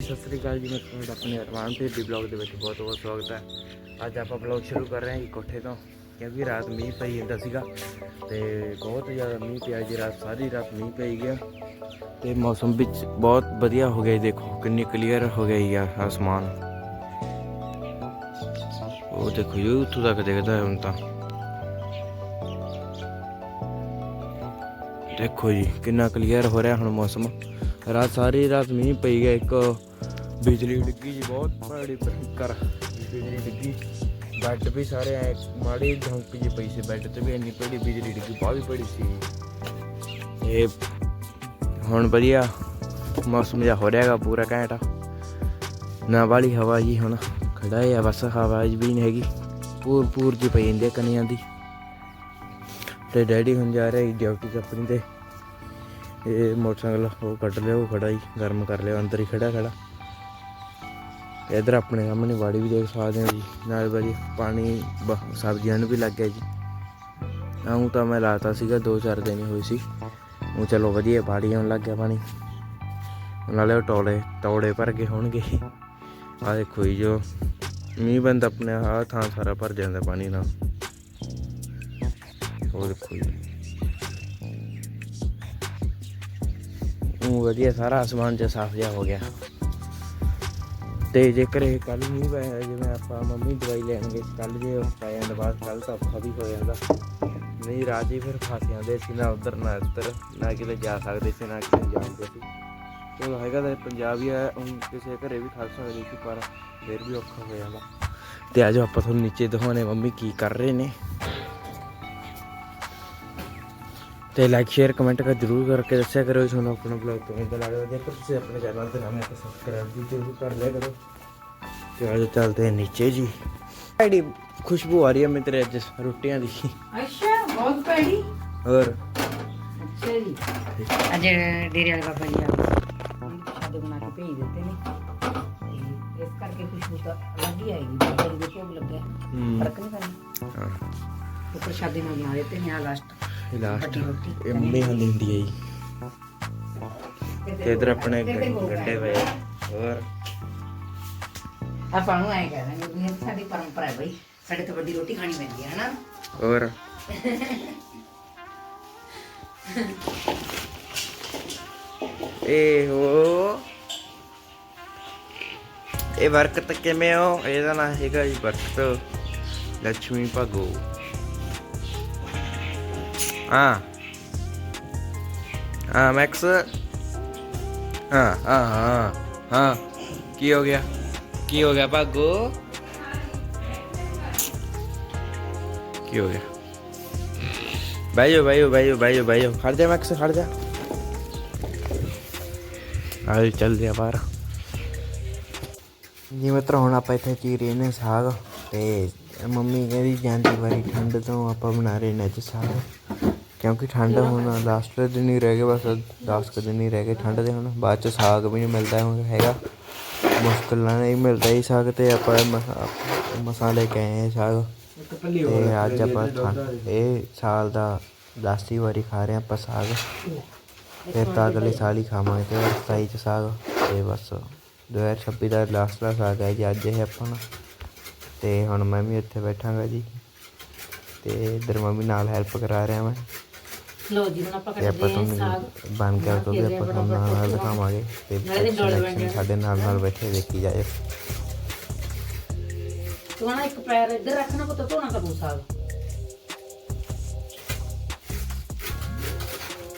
ਸਤਿ ਸ੍ਰੀ ਅਕਾਲ ਜੀ, ਮੈਂ ਤੁਹਾਡਾ ਆਪਣੇ ਅਰਮਾਨ ਤੇ ਦੀ ਬਲੌਗ ਦੇ ਵਿੱਚ ਬਹੁਤ ਬਹੁਤ ਸਵਾਗਤ ਹੈ। ਅੱਜ ਆਪਾਂ ਬਲੌਗ ਸ਼ੁਰੂ ਕਰ ਰਹੇ ਹਾਂ ਜੀ ਕੋਠੇ ਤੋਂ, ਕਿਉਂਕਿ ਰਾਤ ਮੀਂਹ ਪਈ ਜਾਂਦਾ ਸੀਗਾ ਤੇ ਬਹੁਤ ਜ਼ਿਆਦਾ ਮੀਂਹ ਪਿਆ ਜੀ, ਰਾਤ ਸਾਰੀ ਰਾਤ ਮੀਂਹ ਪਈ ਗਿਆ ਤੇ ਮੌਸਮ ਵਿੱਚ ਬਹੁਤ ਵਧੀਆ ਹੋ ਗਿਆ ਦੇਖੋ ਕਿੰਨੀ ਕਲੀਅਰ ਹੋ ਗਈ ਜੀ ਆਸਮਾਨ। ਉਹ ਦੇਖੋ ਜੀ, ਉੱਥੋਂ ਤੱਕ ਦੇਖਦਾ ਹੈ ਹੁਣ ਤਾਂ। ਦੇਖੋ ਜੀ, ਕਿੰਨਾ ਕਲੀਅਰ ਹੋ ਰਿਹਾ ਹੁਣ ਮੌਸਮ। ਰਾਤ ਸਾਰੀ ਰਾਤ ਮੀਂਹ ਪਈ ਗਿਆ, ਇੱਕ ਬਿਜਲੀ ਡਿੱਗੀ ਜੀ ਬਹੁਤ ਭੈੜੀ ਭਿੰਕਰ ਬਿਜਲੀ ਡਿੱਗੀ। ਬੈੱਡ ਵੀ ਸਾਰੇ ਐ ਮਾੜੇ ਢੰਕ ਜੇ ਪਈ ਸੀ, ਬੈੱਡ ਤੇ ਵੀ ਇੰਨੀ ਭੈੜੀ ਬਿਜਲੀ ਡਿੱਗੀ ਬਹੁਤ ਭੈੜੀ ਸੀ। ਇਹ ਹੁਣ ਵਧੀਆ, ਮੌਸਮ ਜਿਹਾ ਹੋ ਰਿਹਾਗਾ ਪੂਰਾ ਘੈਂਟ। ਨਾ ਵਾਲੀ ਹਵਾ ਜੀ ਹੁਣ ਖੜਾ ਹੈ ਬਸ ਹਵਾ ਵੀ ਨਹੀਂ ਹੈਗੀ। ਪੂਰ ਪੂਰ ਜੀ ਪਈ ਜਾਂਦੀ ਕਨੀਆਂ ਦੀ। ਤੇ ਡੈਡੀ ਹੁਣ ਜਾ ਰਿਹਾ ਡਿਊਟੀ ਤੇ ਆਪਣੀ ਤੇ। ਇਹ ਮੋਟਰਸਾਈਕਲ ਉਹ ਕੱਢ ਲਿਓ ਉਹ ਖੜਾ ਹੀ ਗਰਮ ਕਰ ਲਿਓ ਅੰਦਰ ਹੀ ਖੜਾ ਖੜਾ। ਇਧਰ ਆਪਣੇ ਸਾਹਮਣੇ ਵਾੜੀ ਵੀ ਦੇਖ ਸਕਦੇ ਹੋ ਜੀ। ਨਾਲ ਵਾਰੀ ਪਾਣੀ, ਬ- ਸਬਜ਼ੀਆਂ ਨੂੰ ਵੀ ਲੱਗ ਗਿਆ ਜੀ। ਆਉਂ ਤਾਂ ਮੈਂ ਲਾਤਾ ਸੀਗਾ, ਦੋ ਚਾਰ ਦਿਨ ਹੀ ਹੋਈ ਸੀ। ਉਹ ਚਲੋ ਵਧੀਆ, ਬਾੜੀ ਆਉਣ ਲੱਗ ਗਿਆ ਪਾਣੀ। ਨਾਲੇ ਉਹ ਟੋਲੇ ਤੌੜੇ ਭਰ ਗਏ ਹੋਣਗੇ। ਆ ਦੇਖੋ ਜੀ, ਜੋ ਮੀਂਹ ਬੰਦ ਆਪਣੇ, ਆਹ ਥਾਂ ਸਾਰਾ ਭਰ ਜਾਂਦਾ ਪਾਣੀ ਨਾਲ। ਉਹ ਦੇਖੋ ਜੀ। ਉਹ ਵਧੀਆ, ਸਾਰਾ ਅਸਮਾਨ ਜਿਹਾ ਸਾਫ਼ ਜਿਹਾ ਹੋ ਗਿਆ। ਤੇ ਜੇਕਰ ਇਹ ਕੱਲ ਨਹੀਂ ਪੈ ਜਿਵੇਂ ਆਪਾਂ ਮੰਮੀ ਦਵਾਈ ਲੈਣਗੇ ਕੱਲ ਜੇ ਪੈ ਜਾਂਦਾ ਬਾਅਦ ਕੱਲ ਤਾਂ ਔਖਾ ਵੀ ਹੋ ਜਾਂਦਾ। ਨਹੀਂ ਰਾਜੇ ਫਿਰ ਫਸ ਜਾਂਦੇ ਸੀ, ਨਾ ਉਧਰ, ਨਾ ਇੱਧਰ, ਨਾ ਕਿਤੇ ਜਾ ਸਕਦੇ ਸੀ, ਨਾ ਕਿਤੇ ਜਾਂਦੇ ਸੀ। ਚਲੋ ਹੈਗਾ ਤਾਂ ਪੰਜਾਬ ਹੀ ਆ ਹੁਣ ਕਿਸੇ ਘਰੇ ਵੀ ਖਾ ਸਕਦੇ ਸੀ, ਪਰ ਫਿਰ ਵੀ ਔਖਾ ਹੋ ਜਾਂਦਾ। ਤੇ ਆਜੋ ਆਪਾਂ ਤੁਹਾਨੂੰ ਨੀਚੇ ਦਿਖਾਉਣੇ ਮੰਮੀ ਕੀ ਕਰ ਰਹੇ ਨੇ। ਤੇ ਲਾਈਕ ਸ਼ੇਅਰ ਕਮੈਂਟ ਕਰ ਜਰੂਰ ਕਰਕੇ ਦੱਸਿਆ ਕਰੋ ਜੀ ਤੁਹਾਨੂੰ ਆਪਣਾ ਬਲੌਗ ਕਿਵੇਂ ਦਾ ਲੱਗਦਾ। ਜੇਕਰ ਤੁਸੀਂ ਆਪਣੇ ਚੈਨਲ ਤੇ ਨਵੇਂ ਹੋ ਤਾਂ ਸਬਸਕ੍ਰਾਈਬ ਵੀ ਜਰੂਰ ਕਰ ਲਿਆ ਕਰੋ। ਤੇ ਆਜੋ ਚੱਲਦੇ ਹਾਂ ਨੀਚੇ ਜੀ। ਐਡੀ ਖੁਸ਼ਬੂ ਆ ਰਹੀ ਹੈ ਮੇਰੇ ਅੱਜ ਰੋਟੀਆਂ ਦੀ। ਅੱਛਾ ਬਹੁਤ ਭੈੜੀ। ਹੋਰ? ਅੱਛਾ ਜੀ। ਅੱਜ ਡੇਰੇ ਵਾਲੇ ਬਾਬਾ ਜੀ ਆ ਸ਼ਾਦੇ ਬਣਾ ਕੇ ਭੇਜ ਦਿੱਤੇ ਨੇ। ਤੇ ਇਸ ਕਰਕੇ ਖੁਸ਼ਬੂ ਤਾਂ ਅਲੱਗ ਹੀ ਆਏਗੀ ਬਾਬਾ ਜੀ ਦੇ ਭੋਗ ਲੱਗਿਆ ਫ਼ਰਕ ਨਹੀਂ ਪੈਣਾ ਹਾਂ। ਤੇ ਪ੍ਰਸ਼ਾਦੇ ਨਾਲ ਬਣਾ ਦਿੱਤੇ ਨੇ ਆ ਲਾਸਟ ਲਾਸਟ ਇਹ ਮੰਮੀ ਹੁੰਦੀ ਹੈ ਜੀ। ਤੇ ਇਧਰ ਆਪਣੇ ਗੰਡੇ ਪਏ। ਹੋਰ? ਆਪਾਂ ਨੂੰ ਐਂ ਕਹਿੰਦੇ ਵੀ ਇਹ ਸਾਡੀ ਪਰੰਪਰਾ ਹੈ ਬਈ। ਸਾਡੇ ਤੋਂ ਵੱਡੀ ਰੋਟੀ ਖਾਣੀ ਪੈਂਦੀ ਹੈ ਹਨਾ? ਹੋਰ? ਇਹ ਹੋ। ਇਹ ਬਰਕਤ ਕਿਵੇਂ ਹੋ? ਇਹਦਾ ਨਾਂ ਹੈਗਾ ਜੀ ਬਰਕਤ ਲక్ష్ਮੀ ਭਾਗੋ। ਹਾਂ ਹਾਂ ਮੈਕਸ ਹਾਂ ਹਾਂ ਹਾਂ ਹਾਂ ਕੀ ਹੋ ਗਿਆ ਕੀ ਹੋ ਗਿਆ ਭਾਗੋ ਕੀ ਹੋ ਗਿਆ ਬਹਿ ਜਾਓ ਬਹਿ ਜਾਓ ਬਹਿ ਜਾਓ ਬਹਿ ਜਾਓ ਬਹਿ ਜਾਓ ਖੜ ਜਾ ਮੈਕਸ ਖੜ ਜਾ ਆਏ ਚੱਲਦੇ ਆ ਬਾਹਰ ਜੀ ਮਿੱਤਰ ਹੁਣ ਆਪਾਂ ਇੱਥੇ ਚੀਰ ਰਹੇ ਨੇ ਸਾਗ ਤੇ ਮੰਮੀ ਕਹਿੰਦੀ ਜਾਂਦੀ ਵਾਰੀ ਠੰਡ ਤੋਂ ਆਪਾਂ ਬਣਾ ਰਹੇ ਨੇ ਅੱਜ ਸਾਗ ਕਿਉਂਕਿ ਠੰਡ ਹੁਣ ਲਾਸਟ ਦਿਨ ਹੀ ਰਹਿ ਗਏ ਬਸ 10 ਕੁ ਦਿਨ ਹੀ ਰਹਿ ਗਏ ਠੰਡ ਦੇ ਹੁਣ। ਬਾਅਦ ਚ ਸਾਗ ਵੀ ਨਹੀਂ ਮਿਲਦਾ ਹੁਣ ਹੈਗਾ। ਮੁਸ਼ਕਿਲ ਨਾਲ ਹੀ ਮਿਲਦਾ ਹੀ ਸਾਗ ਤੇ ਆਪਾਂ ਮਸਾ- ਮਸਾਲੇ ਕਹੇ ਆ ਸਾਗ। ਤੇ ਅੱਜ ਆਪਾਂ ਠੰਡ ਇਹ ਸਾਲ ਦਾ ਲਾਸਟੀ ਵਾਰੀ ਖਾ ਰਹੇ ਆਪਾਂ ਸਾਗ। ਫਿਰ ਤਾਂ ਅਗਲੇ ਸਾਲ ਹੀ ਖਾਵਾਂਗੇ ਤੇ ਹੋਰ ਸਤਾਈ ਚ ਸਾਗ। ਤੇ ਬਸ 2026 ਦਾ ਲਾਸਟ ਦਾ ਸਾਗ ਹੈ ਜੀ ਅੱਜ ਇਹ ਆਪਾਂ ਤੇ ਹੁਣ ਮੈਂ ਵੀ ਇੱਥੇ ਬੈਠਾਂਗਾ ਜੀ। ਤੇ ਇਧਰ ਮੰਮੀ ਨਾਲ ਹੈਲਪ ਕਰਾ ਰਿਹਾ ਮੈਂ। ਲੋ ਜੀ ਹੁਣ ਆਪਾਂ ਕਰਦੇ ਹਾਂ ਸਾਗ। ਬਣ ਗਿਆ ਤੋਂ ਵੀ ਆਪਾਂ ਤੁਹਾਨੂੰ ਨਾਲ ਦਿਖਾਵਾਂਗੇ। ਤੇ ਸਾਡੇ ਨਾਲ ਨਾਲ ਬੈਠੇ ਦੇਖੀ ਜਾਏ ਤੂੰ ਨਾ ਇੱਕ ਪੈਰ ਇੱਧਰ ਰੱਖਣਾ ਪੁੱਤ ਧੋਣਾ ਪਊ ਸਾਗ।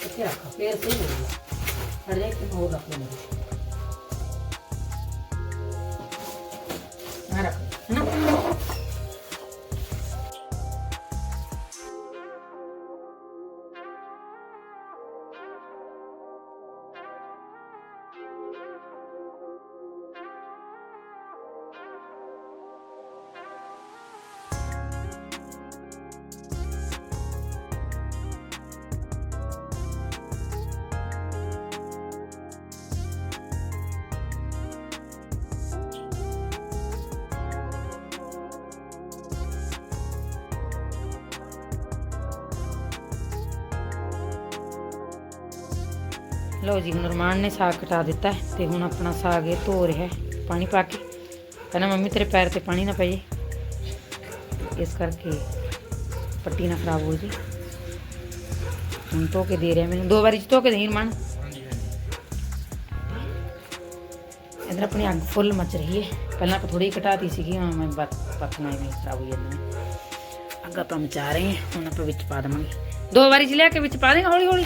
ਇੱਥੇ ਰੱਖ ਫੇਰ ਸਹੀ ਹੋ ਗਿਆ ਫੜ ਜਾ ਇੱਕ ਹੋਰ ਰੱਖ ਲੈ। ਆ ਰੱਖ। ਲਓ ਜੀ ਹੁਣ ਰਮਾਨ ਨੇ ਸਾਗ ਕਟਾ ਦਿੱਤਾ ਹੈ ਤੇ ਹੁਣ ਆਪਣਾ ਸਾਗ ਇਹ ਧੋ ਰਿਹਾ ਹੈ ਪਾਣੀ ਪਾ ਕੇ। ਕਹਿੰਦਾ ਮੰਮੀ ਤੇਰੇ ਪੈਰ ਤੇ ਪਾਣੀ ਨਾ ਪਏ। ਇਸ ਕਰਕੇ ਪੱਟੀ ਨਾ ਖਰਾਬ ਹੋ ਜੀ। ਹੁਣ ਧੋ ਕੇ ਦੇ ਰਿਹਾ ਮੈਨੂੰ। ਦੋ ਵਾਰੀ ਚ ਧੋ ਕੇ ਦੇ ਰਮਾਨ? ਇਧਰ ਆਪਣੀ ਅੱਗ ਫੁੱਲ ਮਚ ਰਹੀ ਹੈ। ਪਹਿਲਾਂ ਆਪਾਂ ਥੋੜੀ ਘਟਾਤੀ ਸੀਗੀ ਹੁਣ ਮੈਂ ਬਾਤ ਪੱਕ ਨਾ ਇਵੇਂ ਖਰਾਬ ਹੋ ਜਾਂਦੇ ਅੱਗ ਆਪਾਂ ਮਚਾ ਰਹੇ ਹਾਂ ਹੁਣ ਆਪਾਂ ਵਿੱਚ ਪਾ ਦੇਵਾਂਗੇ। ਦੋ ਵਾਰੀ ਚ ਲਿਆ ਕੇ ਵਿੱਚ ਪਾ ਦੇਗਾ ਹੌਲੀ ਹੌਲੀ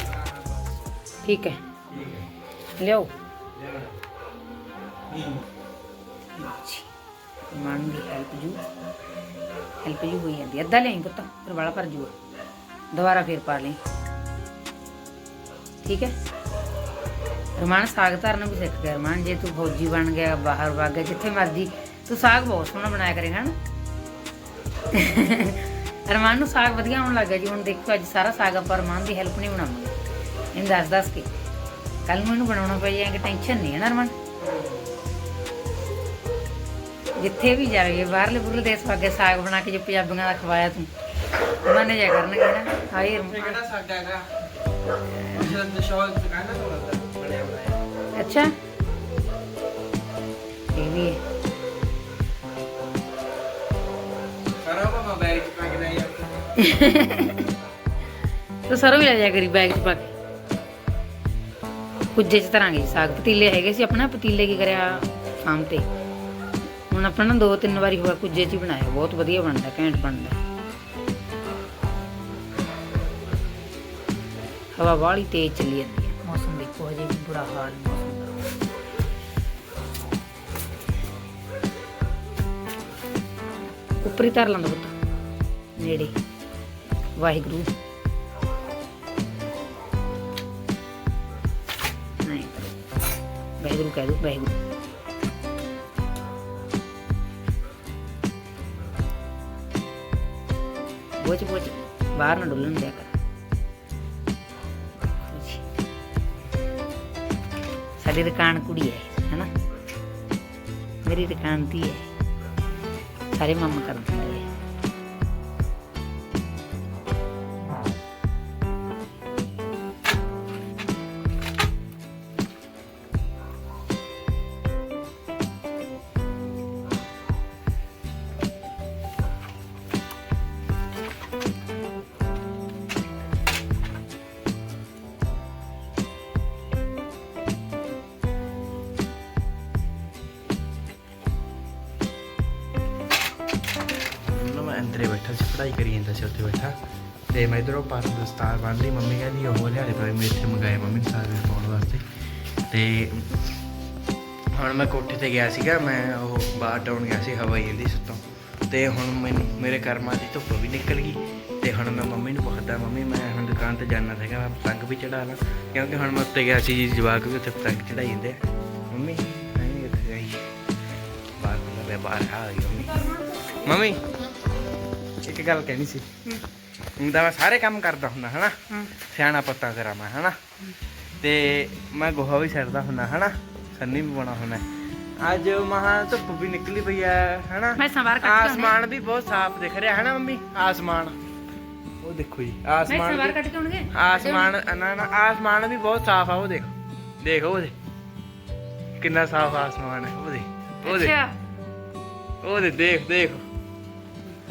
ਠੀਕ ਹੈ। ਲਿਓ ਮਾਨ ਦੀ ਹੈਲਪ ਜੂ। ਹੈਲਪ ਜੂ ਹੋਈ ਜਾਂਦੀ ਅੱਧਾ ਲਿਆਈ ਪੁੱਤ, ਫਿਰ ਵਾਲਾ ਭਰ ਜੂਗਾ। ਦੁਬਾਰਾ ਫੇਰ ਪਾ ਲਈ। ਠੀਕ ਹੈ? ਰਮਾਨ, ਸਾਗ ਧਰਨਾ ਵੀ ਸਿੱਖ ਗਿਆ। ਰਮਾਨ, ਜੇ ਤੂੰ ਫੌਜੀ ਬਣ ਗਿਆ, ਬਾਹਰ ਵਗ ਗਿਆ, ਜਿੱਥੇ ਮਰਜ਼ੀ, ਤੂੰ ਸਾਗ ਬਹੁਤ ਸੋਹਣਾ ਬਣਾਇਆ ਕਰੇਗਾ ਨਾ ਰਮਾਨ ਨੂੰ ਸਾਗ ਵਧੀਆ ਆਉਣ ਲੱਗਾ ਜੀ। ਹੁਣ ਦੇਖੋ, ਅੱਜ ਸਾਰਾ ਸਾਗ ਆਪਾਂ ਰਮਾਨ ਦੀ ਹੈਲਪ ਨਹੀਂ ਬਣਾਵਾਂਗੇ। ਇਹਨੂੰ ਦੱਸ ਦੱਸ ਕੇ। ਕੱਲ ਨੂੰ ਇਹਨੂੰ ਬਣਾਉਣਾ ਪਈ ਜਾਏਗਾ ਟੈਨਸ਼ਨ ਨਹੀਂ ਹੈ ਨਾ ਰਮਾਨ ਜਿੱਥੇ ਵੀ ਜਾਵੇ ਬਾਹਰਲੇ ਬੁਰਲੇ ਦੇਸ਼ ਵਾਗੇ ਸਾਗ ਬਣਾ ਕੇ ਜੋ ਪੰਜਾਬੀਆਂ ਦਾ ਖਵਾਇਆ ਤੂੰ ਉਹਨਾਂ ਨੇ ਜਾ ਕਰਨਗੇ ਨਾ। ਹਾਏ ਰਮਾਨ ਕਿਹੜਾ ਸਾਗ ਹੈਗਾ? ਦੁਕਾਨ ਤੋਂ ਬਣਿਆ ਬਣਾਇਆ। ਅੱਛਾ। ਇਹ ਵੀ ਹੈ। ਸਾਰਾ ਉਹ ਬੈਗ ਚ ਪਾ ਕੇ ਲੈ ਯਾਰ ਤੂੰ ਸਰੋਂ ਵੀ ਲੈ ਜਾ ਕਰੀ ਬੈਗ 'ਚ ਪਾ ਕੇ। ਕੁੱਜੇ 'ਚ ਤਰਾਂਗੇ ਸਾਗ ਪਤੀਲੇ ਹੈਗੇ ਸੀ ਆਪਣਾ ਪਤੀਲੇ ਕੀ ਕਰਿਆ ਸ਼ਾਮ ਤੇ। ਹੁਣ ਆਪਣਾ ਨਾ ਦੋ ਤਿੰਨ ਵਾਰੀ ਹੋਇਆ ਕੁੱਜੇ 'ਚ ਹੀ ਬਣਾਇਆ। ਬਹੁਤ ਵਧੀਆ ਬਣਦਾ ਘੈਂਟ ਬਣਦਾ। ਹਵਾ ਵਾਲੀ ਤੇਜ਼ ਚੱਲੀ ਜਾਂਦੀ ਹੈ। ਮੌਸਮ ਦੇਖੋ ਹਜੇ ਵੀ ਬੁਰਾ ਹਾਲ ਮੌਸਮ ਦਾ। ਉੱਪਰ ਹੀ ਧਰ ਲਾਂਦਾ ਪੁੱਤ। ਨੇੜੇ। ਵਾਹਿਗੁਰੂ। ਵਾਹਿਗੁਰੂ ਕਹਿ ਦੋ ਵਾਹਿਗੁਰੂ ਬੋਝ ਬੋਝ ਬਾਹਰ ਨਾ ਡੁੱਲਣ ਦਿਆ ਕਰ ਸਾਡੀ ਦੁਕਾਨ ਕੁੜੀ ਹੈ ਹੈਨਾ ਮੇਰੀ ਦੁਕਾਨ ਦੀ ਹੈ ਸਾਰੇ ਮੰਮ ਕਰ ਪੜ੍ਹਾਈ ਕਰੀ ਜਾਂਦਾ ਸੀ ਉੱਥੇ ਬੈਠਾ। ਤੇ ਮੈਂ ਇਧਰੋਂ ਪਾਸ ਦਸਤਾਰ ਬੰਨ ਲਈ ਮੰਮੀ ਕਹਿੰਦੀ, ਉਹ ਲਿਆ ਦੇ ਪਰ ਮੈਂ ਇੱਥੇ ਮੰਗਾਏ ਮੰਮੀ ਨੇ ਸਾਗ ਪਾਉਣ ਵਾਸਤੇ। ਤੇ ਹੁਣ ਮੈਂ ਕੋਠੇ ਤੇ ਗਿਆ ਸੀਗਾ, ਮੈਂ ਉਹ ਬਾਹਰ ਡਾਉਣ ਗਿਆ ਸੀ ਹਵਾ ਹੀ ਜਾਂਦੀ ਸੁੱਤੋਂ। ਤੇ ਹੁਣ ਮੈਨੂੰ, ਮੇਰੇ ਕਰਮਾਂ ਦੀ ਧੁੱਪ ਵੀ ਨਿਕਲ ਗਈ। ਤੇ ਹੁਣ ਮੈਂ ਮੰਮੀ ਨੂੰ ਪੁੱਛਦਾ, ਮੰਮੀ, ਮੈਂ ਹੁਣ ਦੁਕਾਨ ਤੇ ਜਾਣਾ ਸੀਗਾ, ਮੈਂ ਪਤੰਗ ਵੀ ਚੜਾ ਲਾਂ। ਕਿਉਂਕਿ ਹੁਣ ਮੈਂ ਉੱਤੇ ਗਿਆ ਸੀ, ਜਵਾਕ ਵੀ ਉੱਥੇ ਪਤੰਗ ਚੜਾਈ ਜਾਂਦੇ ਆ। ਮੰਮੀ ਨਹੀਂ ਇੱਥੇ ਗਈ ਬਾਹਰ ਮੈਂ ਬਾਹਰ ਆ ਗਈ, ਮੰਮੀ। ਮੰਮੀ ਇੱਕ ਗੱਲ ਕਹਿਣੀ ਸੀ। ਹੁੰਦਾ ਮੈਂ ਸਾਰੇ ਕੰਮ ਕਰਦਾ ਹੁੰਦਾ ਹਨਾ? ਹਾਂ। ਸਿਆਣਾ ਪੱਤਾ ਕਰਾਂ ਮੈਂ ਹਨਾ? ਤੇ ਮੈਂ ਗੋਹਾ ਵੀ ਛੱਡਦਾ ਹੁੰਦਾ ਹਨਾ? ਸੰਨੀ ਵੀ ਬਣਾ ਹੁੰਦਾ। ਅੱਜ ਮਹਾ ਧੁੱਪ ਵੀ ਨਿਕਲੀ ਪਈ ਆ ਹਨਾ? ਮੈਂ ਸਵਾਰ ਕੱਟ ਆਸਮਾਨ ਵੀ ਬਹੁਤ ਸਾਫ਼ ਦਿਖ ਰਿਹਾ ਹਨਾ ਮੰਮੀ? ਆਸਮਾਨ। ਉਹ ਦੇਖੋ ਜੀ ਮੈਂ ਆਸਮਾਨ ਸਵਾਰ ਵੀ- ਕੱਟ ਕੇ ਆਉਣਗੇ? ਆਸਮਾਨ ਨਾ ਨਾ ਆਸਮਾਨ ਵੀ ਬਹੁਤ ਸਾਫ਼ ਆ ਉਹ ਦੇਖ। ਦੇਖੋ ਉਹਦੇ ਕਿੰਨਾ ਸਾਫ਼ ਆਸਮਾਨ ਹੈ ਉਹਦੇ ਉਹਦੇ ਅੱਛਾ। ਉਹਦੇ ਦੇਖ ਦੇਖ।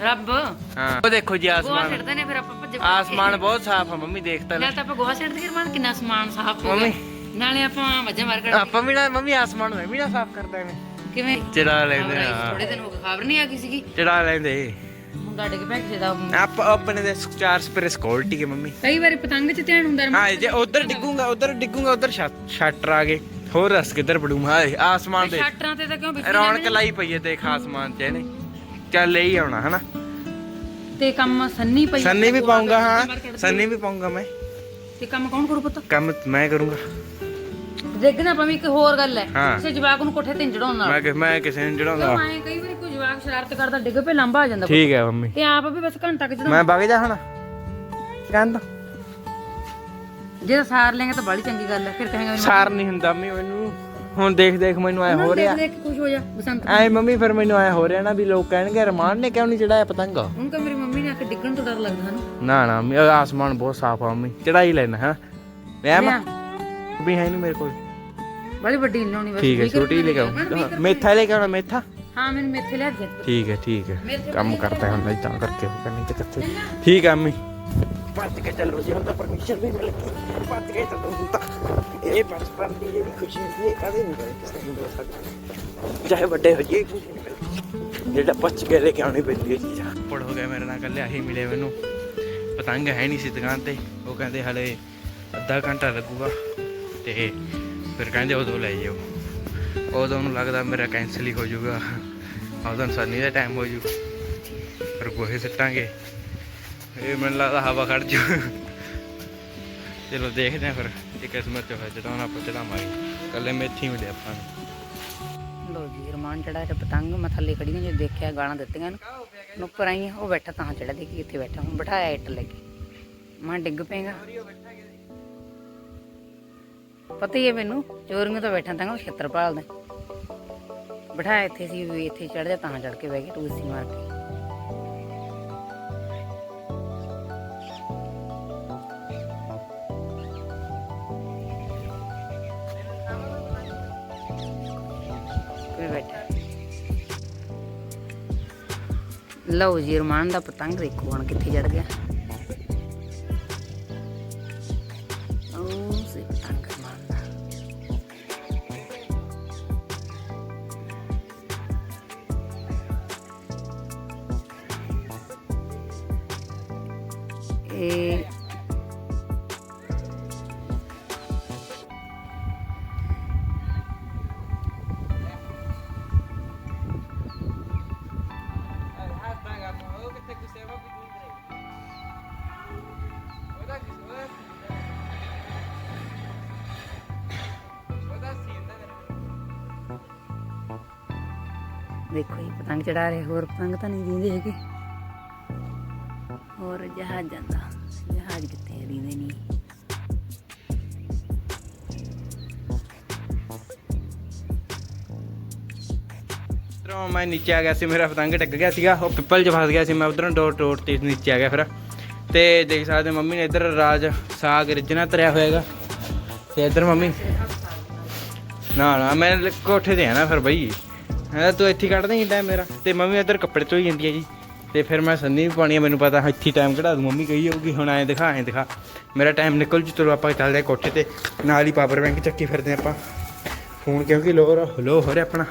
ਰੱਬ। ਹਾਂ। ਉਹ ਦੇਖੋ ਜੀ ਗੋਹਾ ਆਸਮਾਨ। ਛੱਡਦੇ ਨੇ ਫਿਰ ਆਪਾਂ ਭੱਜ। ਆਸਮਾਨ ਬਹੁਤ ਸਾਫ਼ ਆ ਮੰਮੀ ਦੇਖ ਤਾਂ ਲੈ। ਲੈ। ਤਾਂ ਆਪਾਂ ਗੋਹਾ ਛੱਡਦੇ ਕਿਰਮਾਨ ਕਿੰਨਾ ਸਮਾਨ ਸਾਫ਼ ਹੋ ਮੰਮੀ। ਗਿਆ ਨਾਲੇ ਆਪਾਂ ਮੱਝਾਂ ਮਾਰ ਕੱਢ ਆਪਾਂ ਵੀ ਨਾ ਮੰਮੀ ਆਸਮਾਨ ਨੂੰ ਵੀ ਨਾ ਸਾਫ਼ ਕਰਦਾ ਐਵੇਂ ਕਿਵੇਂ? ਚੜਾ ਲੈਂਦੇ ਥੋੜੇ ਆ ਦਿਨ ਹੋ ਗਏ ਖਬਰ ਨਹੀਂ ਆ ਗਈ ਸੀਗੀ। ਚੜਾ ਲੈਂਦੇ। ਮੁੰਡਾ ਡਿੱਗ ਪਿਆ ਕਿਸੇ ਦਾ। ਆਪ ਆਪਣੇ ਦੇ ਚਾਰ ਸਪਰੇ ਸਕਿਉਰਟੀ ਕੇ ਮੰਮੀ। ਕਈ ਵਾਰੀ ਪਤੰਗ 'ਚ ਧਿਆਨ ਹੁੰਦਾ ਹਾਂ ਜੇ ਉਧਰ ਡਿੱਗੂਗਾ ਉਧਰ ਡਿੱਗੂਗਾ ਉਧਰ ਸ਼ਟਰ ਆ ਗਏ। ਹੋਰ ਰਸ ਕਿੱਧਰ ਪੜੂ ਹਾਏ ਆਸਮਾਨ ਦੇ ਸ਼ਾਟਰਾਂ ਤੇ ਤਾਂ ਕਿਉਂ ਬਿਜਲੀ ਰੌਣਕ ਲਾਈ ਪਈ ਹੈ ਦੇਖ ਆਸਮਾਨ ਚ ਇਹਨੇ। ਚੱਲ ਹੀ ਆਉਣਾ ਹਨਾ? ਤੇ ਕੰਮ ਸੰਨੀ ਪਈ ਸੰਨੀ ਵੀ ਪਾਉਂਗਾ ਹਾਂ। ਸੰਨੀ ਵੀ ਪਾਉਂਗਾ ਮੈਂ। ਤੇ ਕੰਮ ਕੌਣ ਕਰੂ ਪੁੱਤ? ਕੰਮ ਮੈਂ ਕਰੂੰਗਾ। ਦੇਖਣਾ ਪਵੇਂ ਇੱਕ ਹੋਰ ਗੱਲ ਹੈ। ਕਿਸੇ ਜਵਾਕ ਨੂੰ ਕੋਠੇ ਤੇ ਚੜਾਉਣ ਨਾਲ। ਮੈਂ ਕਿ- ਮੈਂ ਕਿਸੇ ਨੂੰ ਚੜਾਉਂਦਾ ਆਏ ਕਈ ਵਾਰੀ ਕੋਈ ਜਵਾਕ ਸ਼ਰਾਰਤ ਕਰਦਾ ਡਿੱਗ ਪਏ ਲੰਬਾ ਆ ਜਾਂਦਾ ਠੀਕ ਹੈ ਮੰਮੀ। ਤੇ ਆਪ ਵੀ ਬਸ ਘੰਟਾ ਕਿ ਮੈਂ ਵਗ ਜਾ ਹੁਣ। ਕਹਿੰਦਾ ਜੇ ਸਾਰ ਲੇਂਗੇ ਤਾਂ ਬੜੀ ਚੰਗੀ ਗੱਲ ਹੈ ਫਿਰ ਕਹੇਗਾ ਸਾਰ ਨਹੀਂ ਹੁੰਦਾ ਮੰਮੀ ਮੈਨੂੰ ਹੁਣ ਦੇਖ ਦੇਖ ਮੈਨੂੰ ਐ ਹੋ ਰਿਹਾ। ਦੇਖ ਦੇਖ ਖੁਸ਼ ਹੋ ਜਾ ਬਸੰਤ ਐ ਮੰਮੀ ਫਿਰ ਮੈਨੂੰ ਐ ਹੋ ਰਿਹਾ ਨਾ ਵੀ ਲੋਕ ਕਹਿਣਗੇ ਰਮਾਨ ਨੇ ਕਿਉਂ ਨਹੀਂ ਚੜਾਇਆ ਪਤੰਗ? ਹੁਣ ਤਾਂ ਮੇਰੀ ਮੰਮੀ ਨੇ ਆ ਕੇ ਡਿੱਗਣ ਤੋਂ ਡਰ ਲੱਗਦਾ ਨਾ। ਨਾ ਮੰਮੀ, ਆਸਮਾਨ ਬਹੁਤ ਸਾਫ਼ ਆ ਮੰਮੀ ਚੜਾਈ ਲੈਣਾ ਹੈ। ਮੈਂ। ਵੀ ਹੈ ਨਹੀਂ ਮੇਰੇ ਕੋਲ। ਬੜੀ ਵੱਡੀ ਨੀ ਲਿਆਉਣੀ ਬਸ ਠੀਕ ਹੈ ਛੋਟੀ ਲੈ ਕੇ ਆਉਂ ਮੇਥਾ ਲੈ ਕੇ ਆਉਣਾ ਮੇਥਾ? ਹਾਂ ਮੈਨੂੰ ਮੇਥੇ ਲਿਆ ਦੇ ਠੀਕ ਹੈ ਠੀਕ ਹੈ। ਕੰਮ ਕਰਤਾ ਹੈ ਹੁਣ ਤਾਂ ਕਰਕੇ ਉਹ ਕਰਨੀ ਤੇ ਕਿੱਥੇ ਠੀਕ ਹੈ ਅੰਮੀ ਭੱਜ ਕੇ ਚੱਲੋ ਜੀ ਹੁਣ ਤਾਂ ਪਰਮਿਸ਼ਨ ਵੀ ਮਿਲ ਗਈ ਭੱਜ ਕੇ ਚੱਲੋ ਹੁਣ ਤਾਂ ਇਹ ਬਚਪਨ ਦੀ ਜਿਹੜੀ ਖੁਸ਼ੀ ਹੁੰਦੀ ਹੈ ਕਦੇ ਨਹੀਂ ਕਦੇ ਕਿਸੇ ਨੂੰ ਦੇ ਸਕਦਾ ਚਾਹੇ ਵੱਡੇ ਹੋ ਜੀ ਖੁਸ਼ੀ ਨਹੀਂ ਮਿਲਦੀ ਜਿਹੜਾ ਪੱਚ ਕੇ ਲੈ ਕੇ ਆਉਣੀ ਪੈਂਦੀ ਹੈ ਚੀਜ਼ ਪੜ ਹੋ ਗਿਆ ਮੇਰੇ ਨਾਲ ਕੱਲੇ ਹੀ ਮਿਲੇ ਮੈਨੂੰ ਪਤੰਗ ਹੈ ਨਹੀਂ ਸੀ ਦੁਕਾਨ ਤੇ ਉਹ ਕਹਿੰਦੇ ਹਲੇ ਅੱਧਾ ਘੰਟਾ ਲੱਗੂਗਾ ਤੇ ਫਿਰ ਕਹਿੰਦੇ ਉਦੋਂ ਲੈ ਜਾਓ ਉਦੋਂ ਨੂੰ ਲੱਗਦਾ ਮੇਰਾ ਕੈਂਸਲ ਹੀ ਹੋ ਜਾਊਗਾ ਉਦੋਂ ਸਾਨੀ ਦਾ ਟਾਈਮ ਹੋ ਜੂ ਫਿਰ ਗੋਹੇ ਸਿੱਟਾਂਗੇ ਇਹ ਮੈਨੂੰ ਲੱਗਦਾ ਹਵਾ ਖੜ ਜੂ। ਚਲੋ ਦੇਖਦੇ ਹਾਂ ਫਿਰ ਇਹ ਕਿਸਮਤ ਚ ਹੋਇਆ, ਜਦੋਂ ਆਪਾਂ ਚੜਾਵਾਂਗੇ ਕੱਲੇ ਮੇਥੀ ਮਿਲੇ ਆਪਾਂ ਨੂੰ। ਲੋ ਜੀ, ਰਮਾਨ ਚੜਾ ਤੇ ਪਤੰਗ ਮੈਂ ਥੱਲੇ ਖੜੀ ਹਾਂ, ਜੇ ਦੇਖਿਆ ਗਾਲਾਂ ਦਿੱਤੀਆਂ ਨੂੰ। ਉੱਪਰ ਆਈ ਉਹ ਬੈਠਾ ਤਾਂ ਚੜਾ ਦੇਖੀ ਕਿੱਥੇ ਬੈਠਾ, ਹੁਣ ਬਿਠਾਇਆ ਇੱਟ ਲੈ ਕੇ। ਮੈਂ ਡਿੱਗ ਪਏਗਾ ਪਤਾ ਹੀ ਹੈ ਮੈਨੂੰ, ਚੋਰੀਆਂ ਤੋਂ ਬੈਠਾ ਤਾਂ ਛੱਤਰ ਭਾਲਦਾ। ਬਿਠਾਇਆ ਇੱਥੇ ਸੀ, ਵੀ ਇੱਥੇ ਚੜ ਜਾ ਤਾਂ ਚੜ ਕੇ ਬਹਿ ਗਿਆ ਟੂਸੀ ਮਾਰ ਕੇ। ਲਓ ਜੀ ਰਮਾਨ ਦਾ ਪਤੰਗ ਦੇਖੋ ਹੁਣ ਕਿੱਥੇ ਚੜ ਗਿਆ। ਇਹ ਦੇਖੋ ਇਹ ਪਤੰਗ ਚੜਾ ਰਹੇ, ਹੋਰ ਪਤੰਗ ਤਾਂ ਨਹੀਂ ਦਿੰਦੇ ਹੈਗੇ। ਹੋਰ ਜਹਾਜ਼ਾਂ ਦਾ, ਜਹਾਜ਼ ਕਿੱਥੇ ਦਿੰਦੇ ਨਹੀਂ। ਉਧਰੋਂ ਮੈਂ ਨੀਚੇ ਆ ਗਿਆ ਸੀ, ਮੇਰਾ ਪਤੰਗ ਟੱਕ ਗਿਆ ਸੀਗਾ, ਉਹ ਪਿੱਪਲ 'ਚ ਫਸ ਗਿਆ ਸੀ, ਮੈਂ ਉਧਰੋਂ ਡੋਰ ਟੋਰ ਤੇ ਨੀਚੇ ਆ ਗਿਆ ਫਿਰ। ਤੇ ਦੇਖ ਸਕਦੇ ਮੰਮੀ ਨੇ ਇੱਧਰ ਰਾਜ ਸਾਗ ਰਿਜਣਾ ਤਰਿਆ ਹੋਇਆਗਾ ਤੇ ਇੱਧਰ ਮੰਮੀ ਨਾ ਨਾ, ਮੈਂ ਕੋਠੇ ਤੇ ਆ ਨਾ ਫਿਰ ਬਈ। ਹੈ, ਤੂੰ ਇੱਥੇ ਕੱਢ ਦੇਂਗੀ ਟਾਈਮ ਮੇਰਾ। ਤੇ ਮੰਮੀ ਇੱਧਰ ਕੱਪੜੇ ਧੋਈ ਜਾਂਦੀ ਹੈ ਜੀ। ਤੇ ਫਿਰ ਮੈਂ ਸੰਨੀ ਵੀ ਪਾਣੀ ਆ, ਮੈਨੂੰ ਪਤਾ ਇੱਥੇ ਟਾਈਮ ਕਢਾ ਦੂੰ। ਮੰਮੀ ਕਹੀ ਹੋਊਗੀ ਹੁਣ ਐਂ ਦਿਖਾ ਐਂ ਦਿਖਾ। ਮੇਰਾ ਟਾਈਮ ਨਿਕਲ ਜੂ, ਚਲੋ ਆਪਾਂ ਚੱਲਦੇ ਹਾਂ ਕੋਠੇ ਤੇ। ਨਾਲ ਹੀ ਪਾਵਰ ਬੈਂਕ ਚੱਕੀ ਫਿਰਦੇ ਹਾਂ ਆਪਾਂ। ਫੋਨ ਕਿਉਂਕਿ ਲੋ ਲੋ ਹੋ ਰਿਹਾ ਆਪਣਾ।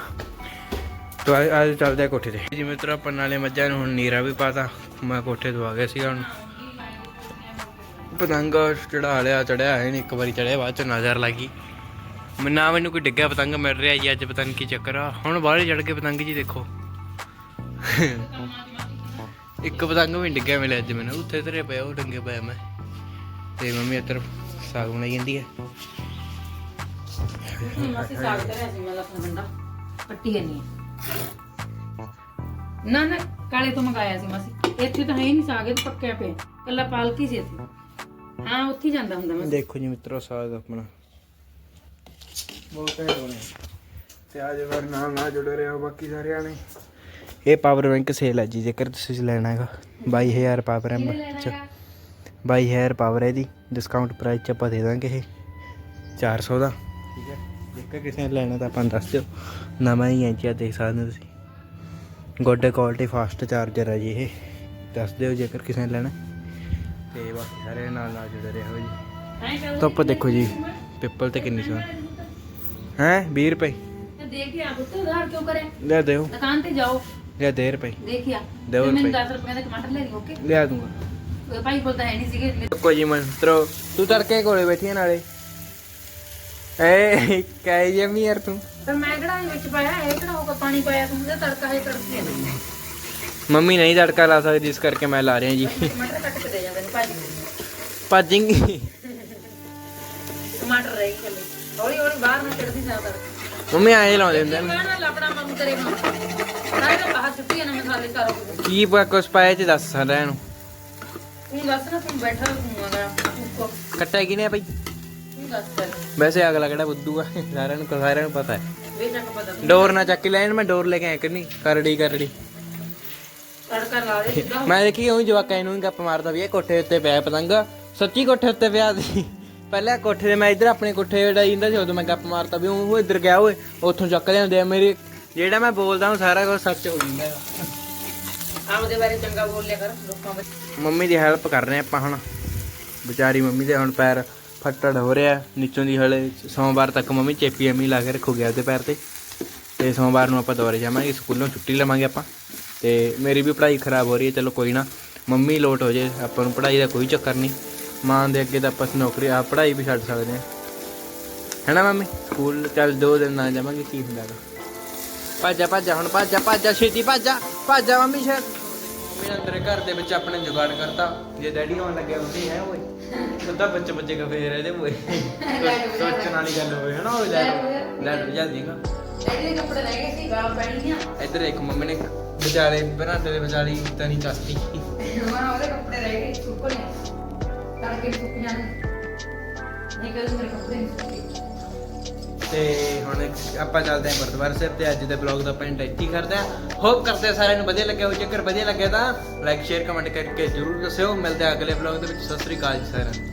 ਤੋ ਅੱਜ ਚੱਲਦੇ ਆ ਕੋਠੇ ਤੇ। ਜੀ ਮਿੱਤਰੋ, ਆਪਾਂ ਨਾਲੇ ਮੱਝਾਂ ਨੂੰ ਹੁਣ ਨੀਰਾ ਵੀ ਪਾਤਾ। ਮੈਂ ਕੋਠੇ ਤੋਂ ਆ ਗਿਆ ਸੀਗਾ ਹੁਣ। ਪਤੰਗ ਚੜਾ ਲਿਆ, ਚੜਿਆ ਹੈ ਨਹੀਂ ਇੱਕ ਵਾਰੀ ਚੜਿਆ, ਬਾਅਦ ਚ ਨਜ਼ਰ ਲੱਗੀ ਮੈਂ ਨਾ ਮੈਨੂੰ ਕੋਈ ਡਿੱਗਿਆ ਪਤੰਗ ਮਿਲ ਰਿਹਾ ਜੀ ਅੱਜ ਪਤਾ ਨਹੀਂ ਕੀ ਚੱਕਰ ਆ। ਹੁਣ ਬਾਹਰ ਚੜ ਕੇ ਪਤੰਗ ਜੀ ਦੇਖੋ। ਇੱਕ ਪਤੰਗ ਵੀ ਨੀ ਡਿੱਗਿਆ ਮਿਲਿਆ ਅੱਜ ਮੈਨੂੰ। ਉੱਥੇ ਤੇਰੇ ਪਿਆ ਉਹ ਡੰਗੇ ਪਿਆ ਮੈਂ। ਤੇ ਮੰਮੀ ਇੱਧਰ ਸਾਗ ਬਣਾਈ ਜਾਂਦੀ ਹੈ ਅਸੀਂ ਸਾਗ ਕਰਿਆ ਸੀ ਮੈਂ ਲਸਣ ਗੰਡਾ ਪੱਟੀ ਨਹੀਂ ਨਾ ਨਾ ਕਾਲੇ ਤੋਂ ਮੰਗਾਇਆ ਸੀ ਮਾਸੀ। ਇੱਥੇ ਤਾਂ ਹੈ ਹੀ ਨਹੀਂ ਸਾਗ ਇਹ ਤਾਂ ਪੱਕਿਆ ਪਿਆ। ਕੱਲਾ ਪਾਲਕੀ ਸੀ ਇੱਥੇ। ਹਾਂ ਉੱਥੇ ਜਾਂਦਾ ਹੁੰਦਾ ਮੈਂ ਦੇਖੋ ਜੀ ਮਿੱਤਰੋ ਸਾਗ ਆਪਣਾ। ਬਹੁਤ ਘੈਂਟ ਬਣਿਆ ਤੇ ਅੱਜ ਫਿਰ ਨਾਲ ਨਾਲ ਜੁੜੇ ਰਹੋ ਬਾਕੀ ਸਾਰਿਆਂ ਨੇ। ਇਹ ਪਾਵਰ ਬੈਂਕ ਸੇਲ ਹੈ ਜੀ ਜੇਕਰ ਤੁਸੀਂ ਲੈਣਾ ਹੈਗਾ। 22000 ਪਾਵਰ ਐਮ ਚ 22000 ਪਾਵਰ ਹੈ ਦੀ ਡਿਸਕਾਊਂਟ ਪ੍ਰਾਈਸ ਚ ਆਪਾਂ ਦੇ ਦਾਂਗੇ ਇਹ। 400 ਦਾ। ਠੀਕ ਹੈ। ਜੇਕਰ ਕਿਸੇ ਨੇ ਲੈਣਾ ਤਾਂ ਆਪਾਂ ਨੂੰ ਦੱਸ ਦਿਓ। ਨਵਾਂ ਹੀ ਹੈ ਜੀ ਆਹ ਦੇਖ ਸਕਦੇ ਹੋ ਤੁਸੀਂ। ਗੁੱਡ ਕੁਆਲਿਟੀ ਫਾਸਟ ਚਾਰਜਰ ਹੈ ਜੀ ਇਹ। ਦੱਸ ਦਿਓ ਜੇਕਰ ਕਿਸੇ ਨੇ ਲੈਣਾ। ਤੇ ਬਾਕੀ ਸਾਰੇ ਨਾਲ ਨਾਲ ਜੁੜੇ ਰਹੋ ਜੀ। ਧੁੱਪ ਦੇਖੋ ਜੀ ਪਿੱਪਲ ਤੇ ਕਿੰਨੀ ਸੋਹਣੀ। ਹੈ 20 ਰੁਪਏ। ਦੇਖਿਆ ਪੁੱਤ ਉਧਾਰ ਕਿਉਂ ਕਰੇ ਲੈ ਦਿਓ। ਦੁਕਾਨ ਤੇ ਜਾਓ। ਲੈ ਦੇ ਰੁਪਏ। ਦੇਖਿਆ ਦਿਓ ਤੇ ਮੈਨੂੰ ਰੁਪਏ। 10 ਰੁਪਏ ਦਾ ਟਮਾਟਰ ਲੈ ਲਈ ਓਕੇ? ਲਿਆ ਦੂੰਗਾ। ਭਾਈ ਤਾਂ ਹੈ ਨਹੀਂ ਸੀਗੇ ਕੋਈ ਜੀ ਮੰਤਰੋ ਤੂੰ ਤੜਕੇ ਕੋਲੇ ਬੈਠੀ ਆ ਨਾਲੇ। ਏ ਕਾਈ ਜਮੀ ਯਾਰ ਤੂੰ। ਮੈਂ ਕਿਹੜਾ ਇਹ ਵਿੱਚ ਪਾਇਆ ਇਹ ਕਿਹੜਾ ਹੋਗਾ ਪਾਣੀ ਪਾਇਆ ਤੂੰ ਤੇ ਤੜਕਾ ਹੈ ਤੜਕੀ ਹੈ ਮੰਮੀ ਨਹੀਂ ਤੜਕਾ ਲਾ ਸਕਦੀ ਇਸ ਕਰਕੇ ਮੈਂ ਲਾ ਰਿਹਾ ਜੀ। ਟਮਾਟਰ ਕੱਟ ਕੇ ਦੇ ਜਾਂਦੇ ਨੇ ਭਾਜੀ। ਭਾਜਿੰਗੀ ਟਮਾਟਰ ਰਹਿ ਗਏ। ਹੌਲੀ ਹੌਲੀ ਬਾਹਰ ਨੂੰ ਚੜਦੀ ਜਾ ਤੜਕਾ। ਮੰਮੀ ਐਂ ਲਾਉਂਦੇ ਹੁੰਦੇ ਨੇ ਕਹਿਣਾ ਲੱਪੜਾ ਮੰਗ ਤੇਰੇ ਨੂੰ ਸਾਰੇ ਤਾਂ ਬਾਹਰ ਛੁੱਟੀ ਨੇ ਮਸਾਲੇ ਸਾਰਾ ਕੁਝ ਕੀ ਪਾ ਕੁਛ ਪਾਇਆ ਚ ਦੱਸ ਸਾਰਿਆਂ ਨੂੰ ਤੂੰ ਦੱਸ ਨਾ ਤੂੰ ਬੈਠਾ ਉੱਕੋ ਕੱਟਿਆ ਕਿਨੇ ਭਾਈ? ਤੂੰ ਦੱਸ ਕਰ ਵੈਸੇ ਅਗਲਾ ਕਿਹੜਾ ਬੁੱਧੂ ਆ? ਸਾਰਿਆਂ ਨੂੰ ਸਾਰਿਆਂ ਨੂੰ ਪਤਾ ਹੈ। ਬੇਸ਼ੱਕ ਪਤਾ ਤੂੰ। ਡੋਰ ਨਾ ਚੱਕ ਲੈਣ ਮੈਂ ਡੋਰ ਲੈ ਕੇ ਆਇਆ ਕਰਨੀ। ਕਰੜੀ ਕਰੜੀ। ਤੜਕਾ ਲਾ ਦੇ ਮੈਂ ਦੇਖੀ ਉਹੀ ਜਵਾਕਾਂ ਨੂੰ ਗੱਪ ਮਾਰਦਾ ਵੀ ਇਹ ਕੋਠੇ ਉੱਤੇ ਪਿਆ ਪਤੰਗ। ਸੱਚੀ ਕੋਠੇ ਉੱਤੇ ਪਿਆ ਸੀ। ਪਹਿਲਾਂ ਕੋਠੇ ਤੇ ਮੈਂ ਇੱਧਰ ਆਪਣੇ ਕੋਠੇ ਜਿਹੜਾ ਜਾਂਦਾ ਸੀ ਉਦੋਂ ਮੈਂ ਗੱਪ ਮਾਰਤਾ ਵੀ ਉਹ ਇੱਧਰ ਗਿਆ ਓਏ ਉੱਥੋਂ ਚੱਕ ਲਿਆਉਂਦੇ ਆ ਮੇਰੇ। ਜਿਹੜਾ ਮੈਂ ਬੋਲਦਾ ਹਾਂ ਸਾਰਾ ਕੁਝ ਸੱਚ ਹੋ ਜਾਂਦਾ ਹੈ ਆਪਦੇ ਬਾਰੇ ਚੰਗਾ ਬੋਲ ਲਿਆ ਕਰ ਲੋਕਾਂ ਬਾਰੇ। ਮੰਮੀ ਦੀ ਹੈਲਪ ਕਰ ਰਹੇ ਆਪਾਂ ਹੁਣ। ਵਿਚਾਰੀ ਮੰਮੀ ਦੇ ਹੁਣ ਪੈਰ ਫੱਟੜ ਹੋ ਰਿਹਾ ਨੀਚੋਂ ਦੀ ਹਲੇ ਸੋਮਵਾਰ ਤੱਕ ਮੰਮੀ ਚੇਪੀ ਐਮੀ ਲਾ ਕੇ ਰੱਖੋਗੇ ਉਹਦੇ ਪੈਰ ਤੇ। ਤੇ ਸੋਮਵਾਰ ਨੂੰ ਆਪਾਂ ਦੁਬਾਰੇ ਜਾਵਾਂਗੇ ਸਕੂਲੋਂ ਛੁੱਟੀ ਲਵਾਂਗੇ ਆਪਾਂ। ਤੇ ਮੇਰੀ ਵੀ ਪੜ੍ਹਾਈ ਖਰਾਬ ਹੋ ਰਹੀ ਹੈ ਚਲੋ ਕੋਈ ਨਾ। ਮੰਮੀ ਲੋਟ ਹੋ ਜੇ ਆਪਾਂ ਨੂੰ ਪੜ੍ਹਾਈ ਦਾ ਕੋਈ ਚੱਕਰ ਨਹੀਂ। ਮਾਂ ਦੇ ਅੱਗੇ ਤਾਂ ਆਪਾਂ ਨੌਕਰੀ ਆ ਪੜ੍ਹਾਈ ਵੀ ਛੱਡ ਸਕਦੇ ਹਾਂ। ਹੈਨਾ ਮੰਮੀ? ਸਕੂਲ ਚੱਲ ਦੋ ਦਿਨ ਨਾ ਜਾਵਾਂਗੇ ਕੀ ਹੁੰਦਾ ਗਾ। ਭਾਜਾ ਭਾਜਾ ਹੁਣ ਭਾਜਾ ਭਾਜਾ ਛੇਤੀ ਭਾਜਾ ਭਾਜਾ ਮੰਮੀ ਸ਼ਰ ਨੇ ਅੰਦਰ ਘਰ ਦੇ ਵਿੱਚ ਆਪਣੇ ਜੁਗਾੜ ਕਰਤਾ। ਜੇ ਡੈਡੀ ਆਉਣ ਲੱਗਿਆ ਹੁੰਦੇ ਹੈ ਓਏ। ਸਿੱਧਾ ਬੱਚੇ ਬੱਚੇ ਕਾ ਫੇਰ ਇਹਦੇ ਓਏ ਸੋਚਣ ਵਾਲੀ ਗੱਲ ਹੋਵੇ ਹਨਾ ਉਹ ਲੈ ਲੈ ਜਾ ਦੇਗਾ ਡੈਡੀ ਦੇ ਕੱਪੜੇ ਲੈ ਗਏ ਸੀ ਗਾਲ ਪੈਣੀਆਂ। ਇੱਧਰ ਇੱਕ ਮੰਮੀ ਨੇ ਵਿਚਾਲੇ ਬਰਾਂਡੇ ਦੇ ਵਿਚਾਲੀ ਤਨੀ ਚਸਤੀ। ਮੈਂ ਉਹਦੇ ਕੱਪੜੇ ਰਹਿ ਗਏ ਸੁੱਕ ਨੇ ਸੁੱਕ ਜਾਣੇ। ਨਹੀਂ ਕੱਲ ਮੇਰੇ ਕੱਪੜੇ ਨਹੀਂ ਸੁੱਕੇ। ਤੇ ਹੁਣ ਆਪਾਂ ਚੱਲਦੇ ਹਾਂ ਗੁਰਦੁਆਰਾ ਸਾਹਿਬ ਤੇ। ਅੱਜ ਦੇ ਬਲੌਗ ਦਾ ਆਪਾਂ ਇੰਟੈਕਟੀ ਕਰਦੇ ਹਾਂ। ਹੋਪ ਕਰਦੇ ਹਾਂ ਸਾਰਿਆਂ ਨੂੰ ਵਧੀਆ ਲੱਗਿਆ ਹੋ ਜੇਕਰ ਵਧੀਆ ਲੱਗਿਆ ਤਾਂ ਲਾਈਕ ਸ਼ੇਅਰ ਕਮੈਂਟ ਕਰਕੇ ਜਰੂਰ ਦੱਸਿਓ। ਮਿਲਦੇ ਹਾਂ ਅਗਲੇ ਬਲੌਗ ਦੇ ਵਿੱਚ। ਸਤਿ ਸ੍ਰੀ ਅਕਾਲ ਜੀ ਸਾਰਿਆਂ ਨੂੰ।